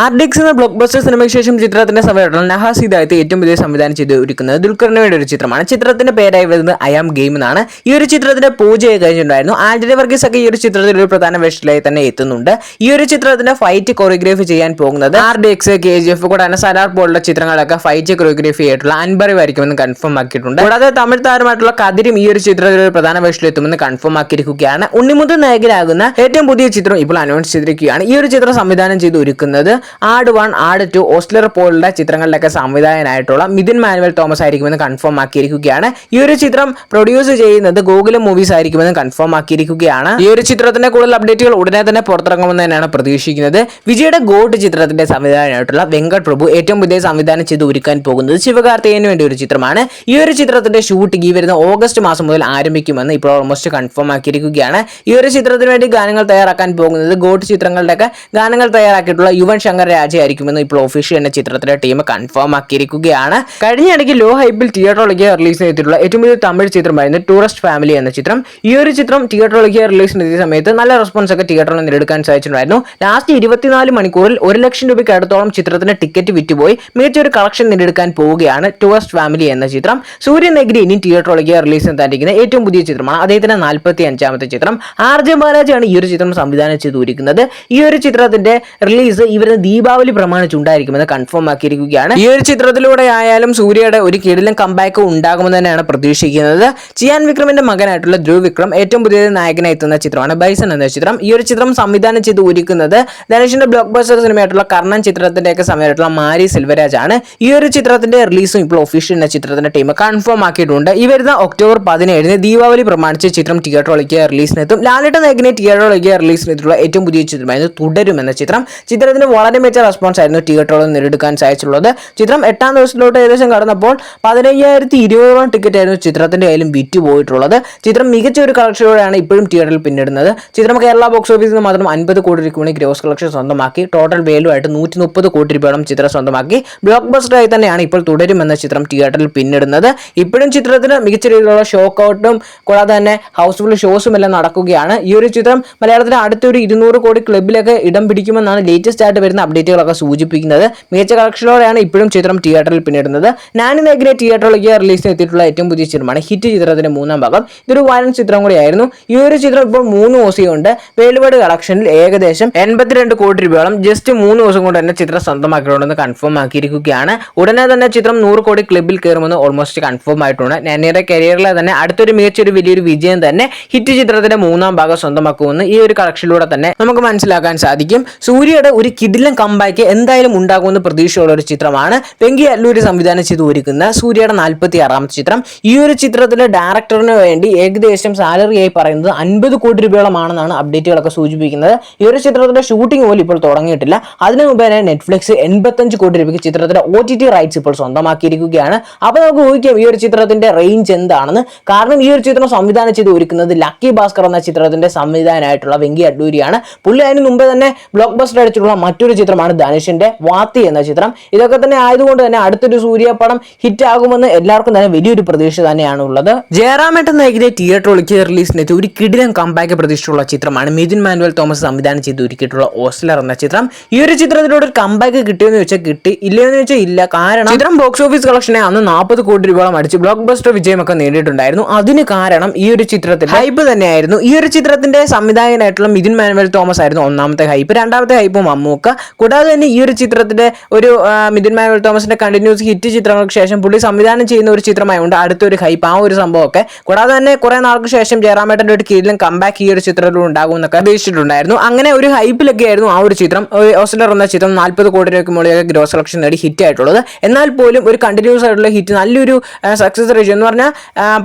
ആർഡിക്സ് എന്ന block buster സിനിമയ്ക്ക് ശേഷം ചിത്രത്തിന്റെ സംവിധാനം നഹാസ് ഹിദായത്ത് ഏറ്റവും പുതിയ സംവിധാനം ചെയ്ത് ഒരുക്കുന്നത് ദുൽഖറിന് വേണ്ടി ഒരു ചിത്രമാണ്. ചിത്രത്തിന്റെ പേരായി വരുന്നത് ഐ ആം ഗെയിം എന്നാണ്. ഈ ഒരു ചിത്രത്തിന്റെ പൂജയെ കഴിഞ്ഞിട്ടുണ്ടായിരുന്നു. ആന്റണി വർഗീസ് ഒക്കെ ഈ ഒരു ചിത്രത്തിൽ ഒരു പ്രധാന വേഷത്തിലായി തന്നെ എത്തുന്നുണ്ട്. ഈ ഒരു ചിത്രത്തിന്റെ ഫൈറ്റ് കൊറിയോഗ്രാഫി ചെയ്യാൻ പോകുന്നത് R D X K G F കൂടാതെ സലാർ പോലുള്ള ചിത്രങ്ങളൊക്കെ ഫൈറ്റ് കൊറിയോഗ്രാഫി ആയിട്ടുള്ള അൻബറി ആയിരിക്കുമെന്ന് കൺഫേം ആക്കിയിട്ടുണ്ട്. കൂടാതെ തമിഴ് താരമായിട്ടുള്ള കതിരും ഈ ഒരു ചിത്രത്തിൽ ഒരു പ്രധാന വേഷത്തിലെത്തുമെന്ന് കൺഫേം ആക്കിയിരിക്കുകയാണ്. ഉണ്ണിമുത്ത് നായകനാകുന്ന ഏറ്റവും പുതിയ ചിത്രം ഇപ്പോൾ അനൗൺസ് ചെയ്തിരിക്കുകയാണ്. ഈ ഒരു ചിത്രം സംവിധാനം ചെയ്ത് ഒരുക്കുന്നത് ആട് വൺ ആഡ് ടു ഓസ്ലർ പോലുള്ള ചിത്രങ്ങളിലൊക്കെ സംവിധായകനായിട്ടുള്ള മിഥുൻ മാനുവൽ തോമസ് ആയിരിക്കുമെന്ന് കൺഫേം ആക്കിയിരിക്കുകയാണ്. ഈ ഒരു ചിത്രം പ്രൊഡ്യൂസ് ചെയ്യുന്നത് ഗൂഗിൾ മൂവീസ് ആയിരിക്കുമെന്ന് കൺഫേം ആക്കിയിരിക്കുകയാണ്. ഈ ഒരു ചിത്രത്തിന്റെ കൂടുതൽ അപ്ഡേറ്റുകൾ ഉടനെ തന്നെ പുറത്തിറങ്ങുമെന്ന് തന്നെയാണ് പ്രതീക്ഷിക്കുന്നത്. വിജയുടെ ഗോഡ് ചിത്രത്തിന്റെ സംവിധാനമായിട്ടുള്ള വെങ്കട് പ്രഭു ഏറ്റവും പുതിയ സംവിധാനം ചെയ്ത് ഒരുക്കാൻ പോകുന്നത് ശിവകാർത്തികന് വേണ്ടി ഒരു ചിത്രമാണ്. ഈ ഒരു ചിത്രത്തിന്റെ ഷൂട്ടിംഗ് ഈ വരുന്ന ഓഗസ്റ്റ് മാസം മുതൽ ആരംഭിക്കുമെന്ന് ഇപ്പോൾ ഓൾമോസ്റ്റ് കൺഫേം ആക്കിയിരിക്കുകയാണ്. ഈ ഒരു ചിത്രത്തിന് വേണ്ടി ഗാനങ്ങൾ തയ്യാറാക്കാൻ പോകുന്നത് ഗോട്ട് ചിത്രങ്ങളുടെയൊക്കെ ഗാനങ്ങൾ തയ്യാറാക്കിയിട്ടുള്ള യുവൻ ശങ്കർ രാജയായിരിക്കുമെന്ന് ഇപ്പോൾ ഒഫീഷ്യൽ എന്ന ചിത്രത്തിലെ ടീം കൺഫേം ആക്കിയിരിക്കുകയാണ്. കഴിഞ്ഞ ഇടയ്ക്ക് ലോ ഹൈബിൽ തിയേറ്ററിലേക്ക് റിലീസ് ചെയ്തിട്ടുള്ള ഏറ്റവും വലിയ തമിഴ് ചിത്രമായിരുന്നു ടൂറിസ്റ്റ് ഫാമിലി എന്ന ചിത്രം. ഈ ഒരു ചിത്രം തിയേറ്ററിലേക്ക് റിലീസ് ചെയ്ത സമയത്ത് നല്ല റെസ്പോൺസ് ഒക്കെ തിയേറ്ററിൽ നേടിയെടുക്കാൻ സാധിച്ചിട്ടുണ്ടായിരുന്നു. ലാസ്റ്റ് ഇരുപത്തിനാല് മണിക്കൂറിൽ ഒരു ലക്ഷം രൂപയ്ക്ക് അടുത്തോളം ചിത്രത്തിന് ടിക്കറ്റ് വിറ്റുപോയി. മികച്ച ഒരു കളക്ഷൻ നേടിയെടുക്കാൻ പോവുകയാണ് ടൂറിസ്റ്റ് ഫാമിലി എന്ന ചിത്രം. സൂര്യനഗരി നെഗ്രി ഇനി തിയേറ്ററിലേക്ക് റിലീസ് ചെയ്തായിരിക്കുന്ന ഏറ്റവും പുതിയ ചിത്രമാണ്. അദ്ദേഹത്തിന്റെ നാൽപ്പത്തി അഞ്ചാമത്തെ ചിത്രം. ആർ ജെ ബാലാജിയാണ് ഈ ഒരു ചിത്രം സംവിധാനം ചെയ്തിരിക്കുന്നത് ഈ ഒരു ചിത്രത്തിന്റെ റിലീസ് ഇവരുടെ ദീപാവലി പ്രമാണിച്ചുണ്ടായിരിക്കുമെന്ന് കൺഫേം ആക്കിയിരിക്കുകയാണ്. ഈ ഒരു ചിത്രത്തിലൂടെ ആയാലും സൂര്യയുടെ ഒരു കിടിലൻ കമ്പാക്ക് ഉണ്ടാകുമെന്ന് തന്നെയാണ് പ്രതീക്ഷിക്കുന്നത്. ചിയാൻ വിക്രമിന്റെ മകനായിട്ടുള്ള ധ്രുവ് വിക്രം ഏറ്റവും പുതിയ നായകനായി എത്തുന്ന ചിത്രമാണ് ബൈസൺ എന്ന ചിത്രം. ഈ ഒരു ചിത്രം സംവിധാനം ചെയ്ത് ഒരുക്കുന്നത് ധനുഷിന്റെ ബ്ലോക്ക് ബസ്റ്റർ സിനിമയായിട്ടുള്ള കർണൻ ചിത്രത്തിന്റെയൊക്കെ സമയമായിട്ടുള്ള മാരി സിൽവരാജ് ആണ് ഈ ഒരു ചിത്രത്തിന്റെ റിലീസും ഇപ്പോൾ ഒഫീഷ്യൽ എന്ന ചിത്രത്തിന്റെ ടീം കൺഫേം ആക്കിയിട്ടുണ്ട്. ഈ വരുന്ന ഒക്ടോബർ പതിനേഴിന് ദീപാവലി പ്രമാണിച്ച് ചിത്രം തിയേറ്ററിലേക്ക് റിലീസിനെത്തും ലാലിട്ട നായകനെ തിയേറ്ററിലേക്ക് റിലീസിനെത്തിയുള്ള ഏറ്റവും പുതിയ ചിത്രമായിരുന്നു തുടരും എന്ന ചിത്രം. ചിത്രത്തിന് വളരെ മികച്ച റെസ്പോൺസ് ആയിരുന്നു തിയേറ്ററുകളിൽ നേടിയെടുക്കാൻ സാധിച്ചുള്ളത്. ചിത്രം എട്ടാം ദിവസത്തിലോട്ട് ഏകദേശം കടന്നപ്പോൾ പതിനയ്യായിരത്തി ഇരുപതോളം ടിക്കറ്റ് ആയിരുന്നു ചിത്രത്തിന്റെ കയ്യിലും വിറ്റ് പോയിട്ടുള്ളത്. ചിത്രം മികച്ച ഒരു കളക്ഷനോടെയാണ് ഇപ്പോഴും തിയേറ്ററിൽ പിന്നിടുന്നത്. ചിത്രം കേരള ബോക്സ് ഓഫീസിൽ നിന്ന് മാത്രം അൻപത് കോടി രൂപ ഗ്രോസ് കളക്ഷൻ സ്വന്തമാക്കി. ടോട്ടൽ വാല്യൂ ആയിട്ട് നൂറ്റി മുപ്പത് കോടി രൂപയോളം ചിത്രം സ്വന്തമാക്കി. ബ്ലോക്ക് ബസ്റ്റർ ബസ്റ്ററായി തന്നെയാണ് ഇപ്പോൾ തുടരുമെന്ന ചിത്രം തിയേറ്ററിൽ പിന്നിടുന്നത്. ഇപ്പോഴും ചിത്രത്തിന് മികച്ച രീതിയിലുള്ള ഷോക്ക് ഔട്ടും കൂടാതെ തന്നെ ഹൗസ്ഫുൾ ഷോസും എല്ലാം നടക്കുകയാണ്. ഈ ഒരു ചിത്രം മലയാളത്തിലെ അടുത്തൊരു ഇരുന്നൂറ് കോടി ക്ലബിലൊക്കെ ഇടം പിടിക്കുമെന്നാണ് ലേറ്റസ്റ്റ് ആയിട്ട് വരുന്ന അപ്ഡേറ്റുകളൊക്കെ സൂചിപ്പിക്കുന്നത്. മികച്ച കളക്ഷനോടെയാണ് ഇപ്പോഴും ചിത്രം തിയേറ്ററിൽ പിന്നിടുന്നത്. നാനി നായകനെ തിയേറ്ററിലേക്ക് റിലീസ് എത്തിയിട്ടുള്ള ഏറ്റവും പുതിയ ചിത്രമാണ് ഹിറ്റ് ചിത്രത്തിന്റെ മൂന്നാം ഭാഗം. ഇതൊരു വയലൻസ് ചിത്രം കൂടിയായിരുന്നു. ഈ ഒരു ചിത്രം ഇപ്പോൾ മൂന്ന് ദിവസമുണ്ട് വേൾഡ് കളക്ഷനിൽ ഏകദേശം എൺപത്തിരണ്ട് കോടി രൂപയോളം ജസ്റ്റ് മൂന്ന് ദിവസം കൊണ്ട് തന്നെ ചിത്രം സ്വന്തമാക്കിയിട്ടുണ്ടെന്ന് കൺഫേം ആക്കിയിരിക്കുകയാണ്. ഉടനെ തന്നെ ചിത്രം നൂറ് കോടി ക്ലബിൽ കയറുമെന്ന് ഓൾമോസ്റ്റ് കൺഫേം ആയിട്ടുണ്ട്. നാനിയുടെ കരിയറിലെ തന്നെ അടുത്തൊരു മികച്ചൊരു വലിയൊരു വിജയം തന്നെ ഹിറ്റ് ചിത്രത്തിന്റെ മൂന്നാം ഭാഗം സ്വന്തമാക്കുമെന്ന് ഈ ഒരു കളക്ഷനിലൂടെ തന്നെ നമുക്ക് മനസ്സിലാക്കാൻ സാധിക്കും. സൂര്യയുടെ ഒരു കിടിലൻ കമ്പാക്ക് എന്തായാലും ഉണ്ടാകുമെന്ന് പ്രതീക്ഷയുള്ള ഒരു ചിത്രമാണ്. വെങ്കി അല്ലൂരി സംവിധാനം ചെയ്ത് ഒരുക്കുന്ന സൂര്യയുടെ നാൽപ്പത്തി ആറാമത്തെ ചിത്രം. ഈ ഒരു ചിത്രത്തിലെ ഡയറക്ടറിന് വേണ്ടി ഏകദേശം സാലറി ആയി പറയുന്നത് അൻപത് കോടി രൂപയോളമാണെന്നാണ് അപ്ഡേറ്റുകളൊക്കെ സൂചിപ്പിക്കുന്നത്. ഈ ഒരു ചിത്രത്തിന്റെ ഷൂട്ടിംഗ് പോലും ഇപ്പോൾ തുടങ്ങിയിട്ടില്ല. അതിനു മുമ്പേ തന്നെ നെറ്റ്ഫ്ലിക്സ് എൺപത്തഞ്ച് കോടി രൂപയ്ക്ക് ചിത്രത്തിന്റെ ഒ ടി ടി റൈറ്റ്സ് ഇപ്പോൾ സ്വന്തമാക്കിയിരിക്കുകയാണ്. അപ്പോൾ നമുക്ക് ചോദിക്കാം ഈ ഒരു ചിത്രത്തിന്റെ റേഞ്ച് എന്താണെന്ന്. കാരണം ഈ ഒരു ചിത്രം സംവിധാനം ചെയ്ത് ഒരുക്കുന്നത് ലക്കി ഭാസ്കർ എന്ന ചിത്രത്തിന്റെ സംവിധാനമായിട്ടുള്ള വെങ്കി അഡ്ഡൂരിയാണ് പുള്ളി അതിന് മുമ്പ് തന്നെ ബ്ലോക്ക് ബസ്റ്റർ അടിച്ചിട്ടുള്ള മറ്റൊരു ചിത്രമാണ് ധനുഷിന്റെ വാത്തി എന്ന ചിത്രം. ഇതൊക്കെ തന്നെ ആയതുകൊണ്ട് തന്നെ അടുത്തൊരു സൂര്യ പടം ഹിറ്റ് ആകുമെന്ന് എല്ലാവർക്കും തന്നെ വലിയൊരു പ്രതീക്ഷ തന്നെയാണ് ഉള്ളത് ജയറാമേട്ടൻ നായകിനെ തിയേറ്റർ ഒളിച്ച് റിലീസിനെത്തി ഒരു കിടിലം കമ്പാക്ക് പ്രതീക്ഷയുള്ള ചിത്രമാണ്. മിഥുൻ മാനുവൽ തോമസ് സംവിധാനം ചെയ്ത് ഒരുക്കിയിട്ടുള്ള ഓസ്ലർ എന്ന ചിത്രം. ഈ ഒരു ചിത്രത്തിലൂടെ ഒരു കമ്പാക്ക് കിട്ടിയെന്ന് വെച്ചാൽ കിട്ടി. ഇല്ലയെന്ന് വെച്ചാൽ ഇല്ല. കാരണം ചിത്രം ബോക്സ് ഓഫീസ് കളക്ഷനെ അന്ന് നാൽപ്പത് കോടി രൂപയോളം അടിച്ച് ബ്ലോക്ക് ബസ്റ്റർ വിജയമൊക്കെ നേടിയിട്ടുണ്ടായിരുന്നു. അതിന് കാരണം ഈ ഒരു ചിത്രത്തിൽ ഹൈപ്പ് തന്നെയായിരുന്നു. ഈ ഒരു ചിത്രത്തിന്റെ സംവിധായകനായിട്ടുള്ള മിഥുൻ മാനുവൽ തോമസ് ആയിരുന്നു ഒന്നാമത്തെ ഹൈപ്പ് രണ്ടാമത്തെ ഹൈപ്പ് മമ്മൂക്ക. കൂടാതെ തന്നെ ഈ ഒരു ചിത്രത്തിന്റെ ഒരു മിഥുൻ മാനുവൽ തോമസിന്റെ കണ്ടിന്യൂസ് ഹിറ്റ് ചിത്രങ്ങൾക്ക് ശേഷം പുള്ളി സംവിധാനം ചെയ്യുന്ന ഒരു ചിത്രമായതുകൊണ്ട് അടുത്തൊരു ഹൈപ്പ് ആ ഒരു സംഭവമൊക്കെ. കൂടാതെ തന്നെ കുറെ നാൾക്ക് ശേഷം ജയറാമേട്ടന്റെ ഒരു കീഴിലും കംബാക്ക് ഈ ഒരു ചിത്രത്തിലും ഉണ്ടാകും എന്നൊക്കെ പ്രതീക്ഷിച്ചിട്ടുണ്ടായിരുന്നു അങ്ങനെ ഒരു ഹൈപ്പിലൊക്കെ ആയിരുന്നു ആ ഒരു ചിത്രം. ഓസ്ലർ എന്ന ചിത്രം നാൽപ്പത് കോടി രൂപയ്ക്ക് മുകളിലൊക്കെ ഗ്രോസ് കളക്ഷൻ നേടി ഹിറ്റ് ആയിട്ടുള്ളത്. എന്നാൽ പോലും ഒരു കണ്ടിന്യൂസ് ആയിട്ടുള്ള ഹിറ്റ് നല്ലൊരു സക്സസ് റേഷ്യോ എന്ന് പറഞ്ഞാൽ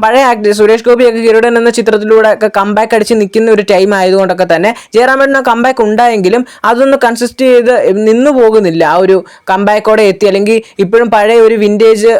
പഴയ ആക്ടർ സുരേഷ് ഗോപിയൊക്കെ ഗരുഡൻ എന്ന ചിത്രത്തിലൂടെ ഒക്കെ കംബാക്ക് അടിച്ച് നിൽക്കുന്ന ഒരു ടൈം ആയതുകൊണ്ടൊക്കെ തന്നെ ജയറാമേട്ടന് കംബാക്ക് ഉണ്ടായെങ്കിലും അതൊന്ന് കൺസിസ്റ്റ് ചെയ്ത് നിന്നു പോകുന്നില്ല. ആ ഒരു കമ്പാക്കോടെ എത്തി. അല്ലെങ്കിൽ ഇപ്പോഴും പഴയ ഒരു വിന്റേജ്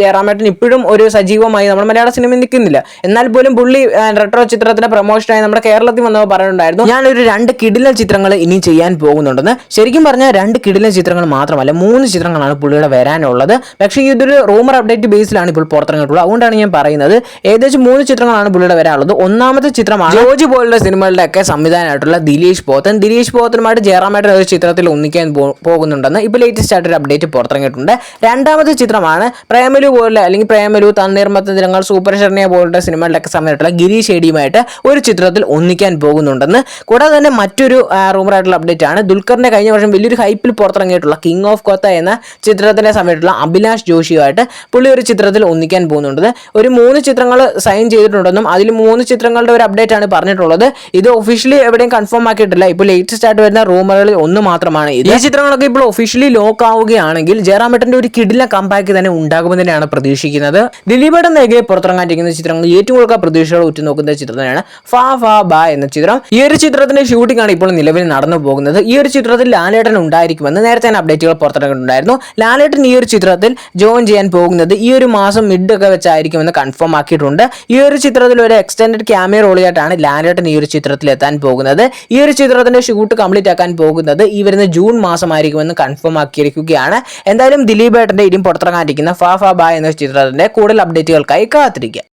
ജയറാമേട്ടൻ ഇപ്പോഴും ഒരു സജീവമായി നമ്മുടെ മലയാള സിനിമയിൽ നിൽക്കുന്നില്ല. എന്നാൽ പോലും പുള്ളി റെട്രോ ചിത്രത്തിന്റെ പ്രൊമോഷനായി നമ്മുടെ കേരളത്തിൽ വന്നപ്പോൾ പറയുന്നുണ്ടായിരുന്നു ഞാനൊരു രണ്ട് കിടിലൻ ചിത്രങ്ങൾ ഇനി ചെയ്യാൻ പോകുന്നുണ്ടെന്ന്. ശരിക്കും പറഞ്ഞാൽ രണ്ട് കിടിലൻ ചിത്രങ്ങൾ മാത്രമല്ല മൂന്ന് ചിത്രങ്ങളാണ് പുള്ളിയുടെ വരാനുള്ളത്. പക്ഷേ ഇതൊരു റൂമർ അപ്ഡേറ്റ് ബേസിലാണ് ഇപ്പോൾ പുറത്തിറങ്ങിയിട്ടുള്ളത്. അതുകൊണ്ടാണ് ഞാൻ പറയുന്നത് ഏകദേശം മൂന്ന് ചിത്രങ്ങളാണ് പുള്ളിയുടെ വരാനുള്ളത്. ഒന്നാമത്തെ ചിത്രമാണ് ജോജി പോലുള്ള സിനിമകളുടെ ഒക്കെ സംവിധാനമായിട്ടുള്ള ദിലീഷ് പോത്തൻ. ദിലീഷ് പോത്തനുമായിട്ട് ജയറാമേട്ടൻ ഒരു ചിത്രത്തിൽ ഒന്നിക്കാൻ പോകുന്നുണ്ടെന്ന് ഇപ്പോൾ ലേറ്റസ്റ്റ് ആയിട്ടൊരു അപ്ഡേറ്റ് പുറത്തിറങ്ങിയിട്ടുണ്ട്. രണ്ടാമത്തെ ചിത്രമാണ് പ്രേമലു പോലുള്ള അല്ലെങ്കിൽ പ്രേമലു തണ്ണീർമത്തങ്ങൾ സൂപ്പർ ശരണ്യ പോലുള്ള സിനിമകളിലൊക്കെ സമയത്തുള്ള ഗിരീഷ് ഷേഡിയുമായിട്ട് ഒരു ചിത്രത്തിൽ ഒന്നിക്കാൻ പോകുന്നുണ്ടെന്ന്. കൂടാതെ തന്നെ മറ്റൊരു റൂമറായിട്ടുള്ള അപ്ഡേറ്റ് ആണ് ദുൽഖറിന്റെ കഴിഞ്ഞ വർഷം വലിയൊരു ഹൈപ്പിൽ പുറത്തിറങ്ങിയിട്ടുള്ള കിങ് ഓഫ് കൊത്ത എന്ന ചിത്രത്തിന്റെ സമയത്തുള്ള അഭിലാഷ് ജോഷിയുമായിട്ട് പുള്ളി ഒരു ചിത്രത്തിൽ ഒന്നിക്കാൻ പോകുന്നുണ്ട്. ഒരു മൂന്ന് ചിത്രങ്ങൾ സൈൻ ചെയ്തിട്ടുണ്ടെന്നും അതിൽ മൂന്ന് ചിത്രങ്ങളുടെ ഒരു അപ്ഡേറ്റ് ആണ് പറഞ്ഞിട്ടുള്ളത്. ഇത് ഒഫീഷ്യലി എവിടെയും കൺഫേം ആക്കിയിട്ടില്ല. ഇപ്പോൾ ലേറ്റസ്റ്റ് ആയിട്ട് വരുന്ന റൂമറുകളിൽ ഒന്ന് മാത്രമാണ്. ഇത് ഈ ചിത്രങ്ങളൊക്കെ ഇപ്പോൾ ഒഫീഷ്യലി ലോക്ക് ആവുകയാണെങ്കിൽ ജയറാമേട്ടന്റെ ഒരു കിടില കമ്പാക്ക് തന്നെ ഉണ്ടാകുമെന്ന് തന്നെയാണ് പ്രതീക്ഷിക്കുന്നത്. ദിലീപേട്ടൻ നേകെ പുറത്തിറങ്ങാനിരിക്കുന്ന ചിത്രങ്ങൾ ഏറ്റവും കൂടുതൽ പ്രതീക്ഷകൾ ഉറ്റുനോക്കുന്ന ചിത്രം തന്നെയാണ് ഫാ ഫാ ബാ എന്ന ചിത്രം. ഈ ഒരു ചിത്രത്തിന്റെ ഷൂട്ടിംഗ് ആണ് ഇപ്പോൾ നിലവിൽ നടന്നു പോകുന്നത്. ഈ ഒരു ചിത്രത്തിൽ ലാലേട്ടൻ ഉണ്ടായിരിക്കുമെന്ന് നേരത്തെ തന്നെ അപ്ഡേറ്റുകൾ പുറത്തിറങ്ങിയിട്ടുണ്ടായിരുന്നു. ലാലേട്ടൻ ഈ ഒരു ചിത്രത്തിൽ ജോയിൻ ചെയ്യാൻ പോകുന്നത് ഈ ഒരു മാസം മിഡ് ഒക്കെ വെച്ചായിരിക്കുമെന്ന് കൺഫേം ആക്കിയിട്ടുണ്ട്. ഈ ഒരു ചിത്രത്തിൽ ഒരു എക്സ്റ്റൻഡഡ് ക്യാമിയ റോളിയായിട്ടാണ് ലാലേട്ടൻ ഈ ഒരു ചിത്രത്തിൽ എത്താൻ പോകുന്നത്. ഈ ഒരു ചിത്രത്തിന്റെ ഷൂട്ട് കംപ്ലീറ്റ് ആക്കാൻ പോകുന്നത് ഈ വരുന്ന ജൂൺ മാസമായിരിക്കുമെന്ന് കൺഫേം ആക്കിയിരിക്കുകയാണ്. എന്തായാലും ദിലീപ് ഏട്ടന്റെ ഇനിയും പുറത്തിറങ്ങാനിരിക്കുന്ന ഫാ ഫാ എന്ന ചിത്രത്തിന്റെ കൂടുതൽ അപ്ഡേറ്റുകൾക്കായി കാത്തിരിക്കുക.